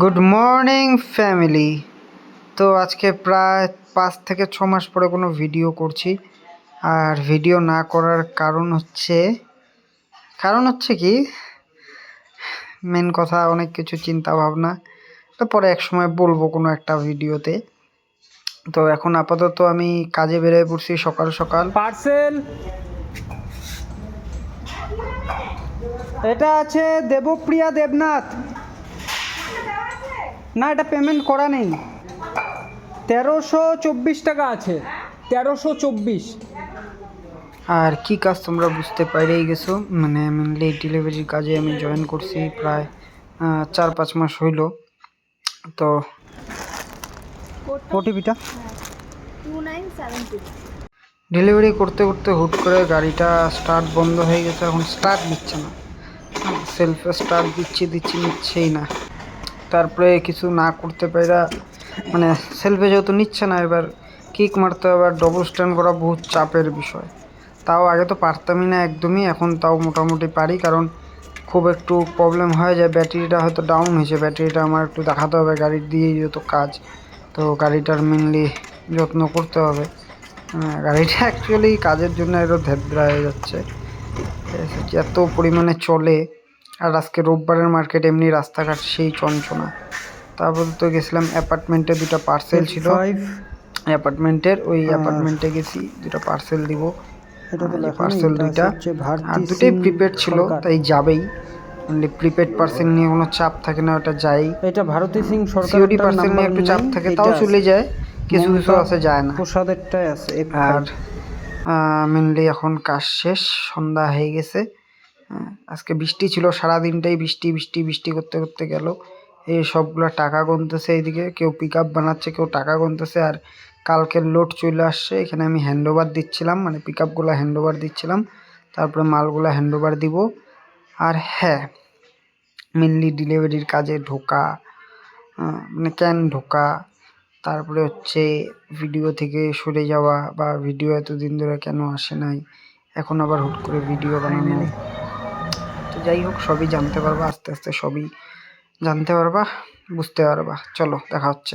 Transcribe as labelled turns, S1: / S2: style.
S1: Good morning family তো আজকে প্রায় পাঁচ থেকে ছ মাস পরে কোনো ভিডিও করছি। আর ভিডিও না করার কারণ হচ্ছে কারণ হচ্ছে কি মেন কথা অনেক কিছু চিন্তা ভাবনা। তো পরে এক সময় বলব কোনো একটা ভিডিওতে তো। এখন আপাতত আমি কাজে বেরিয়ে পড়ছি সকাল সকাল।
S2: পার্সেল
S1: এটা আছে দেবপ্রিয়া দেবনাথ। না এটা পেমেন্ট করা নেই।
S2: তেরোশো চব্বিশ টাকা আছে। তেরোশো চব্বিশ।
S1: আর কি কাজ তোমরা বুঝতে পারেই গেছো? মানে মেনলি ডেলিভারির কাজে আমি জয়েন করছি প্রায় চার পাঁচ মাস হইল। তো ওটিপিটা ডেলিভারি করতে করতে হুট করে গাড়িটা স্টার্ট বন্ধ হয়ে গেছে এখন স্টার্ট নিচ্ছে না। সেলফে স্টার্ট দিচ্ছি দিচ্ছি নিচ্ছেই না। তারপরে কিছু না করতে পারা মানে সেলফে যেহেতু নিচ্ছে না এবার কিক মারতে হবে ডবল স্ট্যান্ড করা বহুত চাপের বিষয়। তাও আগে তো পারতামই না একদমই এখন তাও মোটামুটি পারি কারণ খুব একটু প্রবলেম হয় যে ব্যাটারিটা হয়তো ডাউন হয়েছে ব্যাটারিটা আমার একটু দেখাতে হবে গাড়ির দিয়েই যেহেতু কাজ। তো গাড়িটার মেনলি যত্ন করতে হবে। হ্যাঁ, গাড়িটা অ্যাকচুয়ালি কাজের জন্য আরও ধেদ্রা হয়ে যাচ্ছে। এত পরিমাণে চলে। আর আজকে রোববারের মার্কেট এমনি রাস্তাঘাট সেই চঞ্চনা। তারপর তো গেছিলাম অ্যাপার্টমেন্টে দুটো পার্সেল ছিল। অ্যাপার্টমেন্টের ওই অ্যাপার্টমেন্টে গেছি দুটো পার্সেল দিব। পার্সেল দুইটা। আর দুটোই প্রিপেড ছিল তাই যাবেই। প্রিপেড পার্সেল নিয়ে কোনো চাপ থাকে না ওটা যাই।
S2: এটা ভারতী সিং
S1: সিওডি পার্সেল নিয়ে একটু চাপ থাকে তাও চলে যায় কিছু কিছু আছে যায় না।
S2: প্রসাদেরটাই আছে
S1: আর মেনলি এখন কাজ শেষ সন্ধ্যা হয়ে গেছে। আহ, আজকে বৃষ্টি ছিল সারা দিনটাই বৃষ্টি বৃষ্টি বৃষ্টি করতে করতে গেল। এই সবগুলো টাকা গুনতেছে এইদিকে কেউ পিক আপ বানাচ্ছে কেউ টাকা গুনতেছে আর কালকের লোড চলে আসছে। এখানে আমি হ্যান্ড ওভার দিচ্ছিলাম মানে পিক আপগুলো হ্যান্ড ওভার দিচ্ছিলাম। তারপরে মালগুলো হ্যান্ড ওভার দিব। আর হ্যাঁ মেনলি ডেলিভারির কাজে ঢোকা মানে ক্যান ঢোকা। তারপরে হচ্ছে ভিডিও থেকে সরে যাওয়া বা ভিডিও এতদিন ধরে কেন আসে নাই? এখন আবার হুট করে ভিডিও বানানো। তো যাই হোক, সবই জানতে পারবা, আস্তে আস্তে সবই জানতে পারবা, বুঝতে পারবা। চলো, দেখা হচ্ছে।